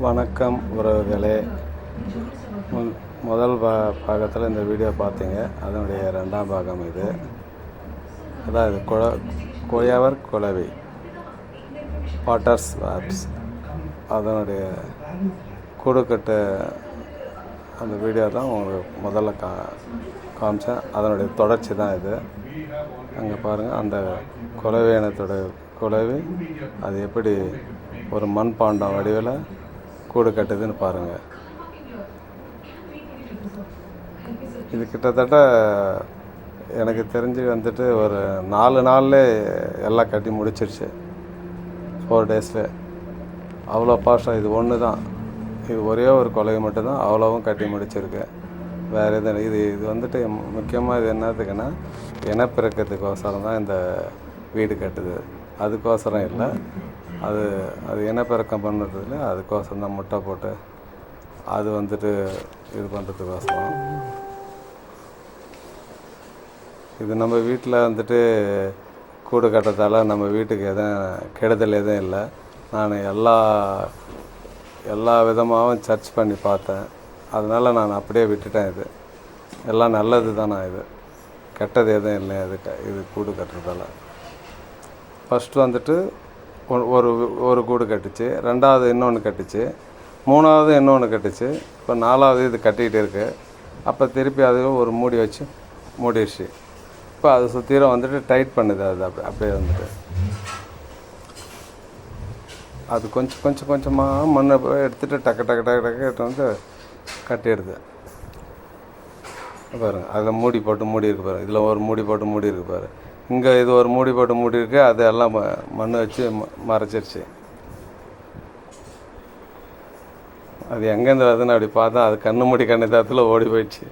வணக்கம் உறவுகளே. முதல் பா பாகத்தில் இந்த வீடியோ பார்த்தீங்க அதனுடைய ரெண்டாம் பாகம் இது. அதாவது குழ கொயவர் குலவி. பாட்டர்ஸ் ஆப்ஸ் அதனுடைய கூடுக்கட்டு அந்த வீடியோ தான் உங்களுக்கு முதல்ல கா காமிச்சேன். அதனுடைய தொடர்ச்சி தான் இது. அங்கே பாருங்கள் அந்த குலவி இனத்தோட குலவி அது எப்படி ஒரு மண்பாண்டம் வடிவில் கூடு கட்டுதுன்னு பாருங்கள் இது கிட்டத்தட்ட எனக்கு தெரிஞ்சு வந்துட்டு ஒரு நாலு நாள்லே எல்லாம் கட்டி முடிச்சிருச்சு. ஃபோர் டேஸில் அவ்வளோ பாஷம் இது ஒன்று தான். இது ஒரே ஒரு கொலை மட்டும்தான் அவ்வளோவும் கட்டி முடிச்சிருக்கு. வேறு எதுவும் இது இது வந்துட்டு முக்கியமாக இது என்னத்துக்குன்னா இனப்பெருக்கத்துக்கோசரம் தான் இந்த வீடு கட்டுது. அதுக்கோசரம் இல்லை. அது அது இனப்பெருக்கம் பண்ணுறதுல? அதுக்கோசம் தான் முட்டை போட்டு அது வந்துட்டு இது பண்ணுறதுக்கோசரம். இது நம்ம வீட்டில் வந்துட்டு கூடு கட்டுறதால நம்ம வீட்டுக்கு எதுவும் கெடுதல் எதுவும் இல்லை. நான் எல்லா எல்லா விதமாகவும் சர்ச் பண்ணி பார்த்தேன். அதனால் நான் அப்படியே விட்டுட்டேன் இது. எல்லாம் நல்லது தான் நான் இது? கெட்டது எதுவும் இல்லை இது இது கூடு கட்டுறதால. ஃபஸ்ட்டு வந்துட்டு ஒரு ஒரு ஒரு கூடு கட்டுச்சு ரெண்டாவது இன்னொன்று கட்டுச்சு மூணாவது இன்னொன்று கட்டுச்சு இப்போ நாலாவது இது கட்டிக்கிட்டு இருக்குது அப்போ திருப்பி அது ஒரு மூடி வச்சு மூடிடுச்சு. இப்போ அது சுற்றிலும் வந்துட்டு டைட் பண்ணுது அது அப்படி அப்படியே வந்துட்டு. அது கொஞ்சம் கொஞ்சம் கொஞ்சமாக மண்ணை போய் எடுத்துகிட்டு டக்கு டக்கு டக்கு டக்கு எடுத்து வந்து கட்டிடுது. பாருங்க அதில் மூடி போட்டு மூடி இருக்கு பாருங்க இதில் ஒரு மூடி போட்டு மூடி இருக்கு பாரு இங்கே இது ஒரு மூடி போட்டு மூடி இருக்கு அது எல்லாம் ம- மண் வச்சு ம- மறைச்சிருச்சு. அது எங்கேருந்து வருதுன்னு அப்படி பார்த்தா அது கண்ணு மூடி கண்ணு தரத்தில் ஓடி போயிடுச்சு.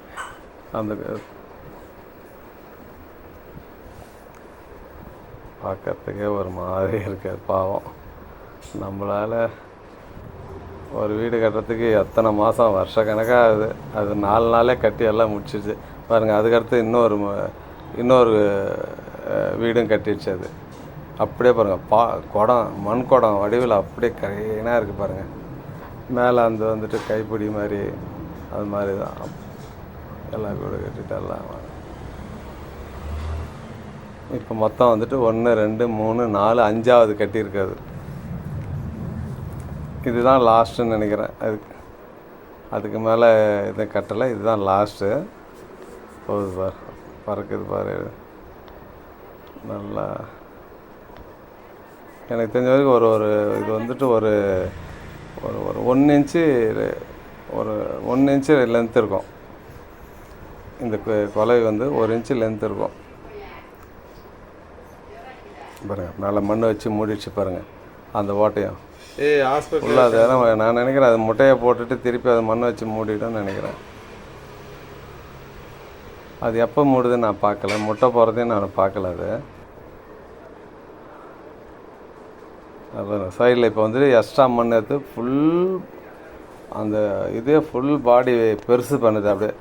அந்த பார்க்கறதுக்கே ஒரு மாதிரி இருக்குது பாவம். நம்மளால் ஒரு வீடு கட்டுறதுக்கு எத்தனை மாதம் வருஷக்கணக்காக ஆகுது அது நாலு நாளே கட்டி எல்லாம் முடிச்சிருச்சு. பாருங்கள் அதுக்கடுத்து இன்னொரு ம- இன்னொரு வீடும் கட்டிடுச்சு அது. அப்படியே பாருங்கள் பா குடம் மண் குடம் வடிவில் அப்படியே கரையினாக இருக்குது பாருங்கள் மேலே அந்த வந்துட்டு கைப்பிடி மாதிரி அது மாதிரி தான். எல்லாம் வீடு கட்டிட்டு எல்லாம் இப்போ மொத்தம் வந்துட்டு ஒன்று ரெண்டு மூணு நாலு அஞ்சாவது கட்டியிருக்காது இதுதான் லாஸ்ட்டுன்னு நினைக்கிறேன். அதுக்கு அதுக்கு மேலே எதுவும் கட்டலை. இதுதான் லாஸ்ட்டு போகுது பார் பறக்குது பாரு. நல்லா. எனக்கு தெரிஞ்ச வரைக்கும் ஒரு ஒரு இது வந்துட்டு ஒரு ஒரு ஒரு ஒன் இன்ச்சு ஒரு ஒன் இன்ச்சு லென்த் இருக்கும். இந்த கொலை வந்து ஒரு இன்ச்சு லென்த் இருக்கும். பாருங்கள் மேலே மண் வச்சு மூடிடுச்சு பாருங்கள் அந்த ஓட்டையும் ஏய் ஹாஸ்பிட்டல் உள்ள அது அதான் நான் நினைக்கிறேன் அது முட்டையை போட்டுட்டு திருப்பி அதை மண் வச்சு மூடிடும்னு நினைக்கிறேன். அது எப்போ மூடுதுன்னு நான் பார்க்கல. முட்டை போகிறதையும் நான் பார்க்கல அது. அப்புறம் சைடில் இப்போ வந்துட்டு எக்ஸ்ட்ரா மண் எடுத்து ஃபுல் அந்த இதே ஃபுல் பாடி பெருசு பண்ணுது. அப்படியே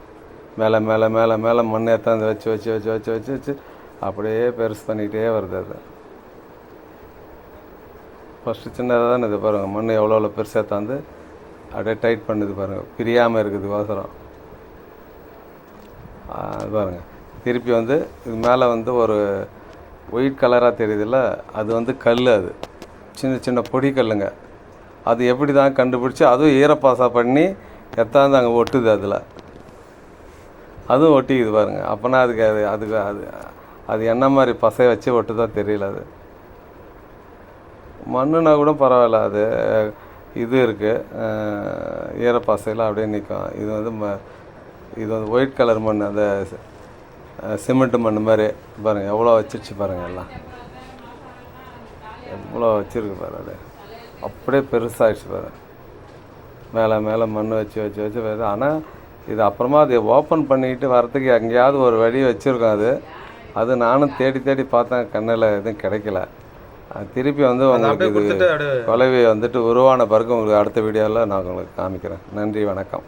மேலே மேலே மேலே மேலே மண் ஏற்றாந்து வச்சு வச்சு வச்சு வச்சு வச்சு வச்சு அப்படியே பெருசு பண்ணிக்கிட்டே வருது அது. ஃபஸ்ட்டு சின்னதாக தான் இது பாருங்கள் மண் எவ்வளோ எவ்வளோ பெருசாக தாந்து அப்படியே டைட் பண்ணுது பாருங்கள் பிரியாமல் இருக்குது அவசரம் பாருங்கள் திருப்பி வந்து இது மேலே வந்து ஒரு ஒயிட் கலராக தெரியுதுல்ல அது வந்து கல் அது. சின்ன சின்ன பொடி கல்லுங்க. அது எப்படி தான் கண்டுபிடிச்சி அதுவும் ஈரப்பாசா பண்ணி எத்தாந்து அங்கே ஒட்டுது அதில். அதுவும் ஒட்டிக்குது பாருங்கள் அப்போனா அதுக்கு அது அதுக்கு அது அது என்ன மாதிரி பசை வச்சு ஒட்டுதா தெரியல அது. மண்ணுனா கூட பரவாயில்ல அது இது இருக்குது ஈரப்பாசையில் அப்படியே நிற்கும் இது வந்து ம இது வந்து ஒயிட் கலர் மண் அந்த சிமெண்ட் மண் மாதிரி. பாருங்கள் எவ்வளோ வச்சிருச்சு பாருங்கள் எல்லாம். எவ்வளோ வச்சிருக்கு பாரு அது. அப்படியே பெருசாகிடுச்சு பாரு. மேலே மேலே மண் வச்சு வச்சு வச்சு வருது. ஆனால் இது அப்புறமா அது ஓப்பன் பண்ணிக்கிட்டு வரத்துக்கு எங்கேயாவது ஒரு வழி வச்சுருக்கோம் அது. அது நானும் தேடி தேடி பார்த்தேன். கண்ணில் எதுவும் கிடைக்கல. அது திருப்பி வந்து உங்களுக்கு இது கொலவி வந்துட்டு உருவான பிறகு உங்களுக்கு அடுத்த வீடியோவில் நான் உங்களுக்கு காமிக்கிறேன். நன்றி வணக்கம்.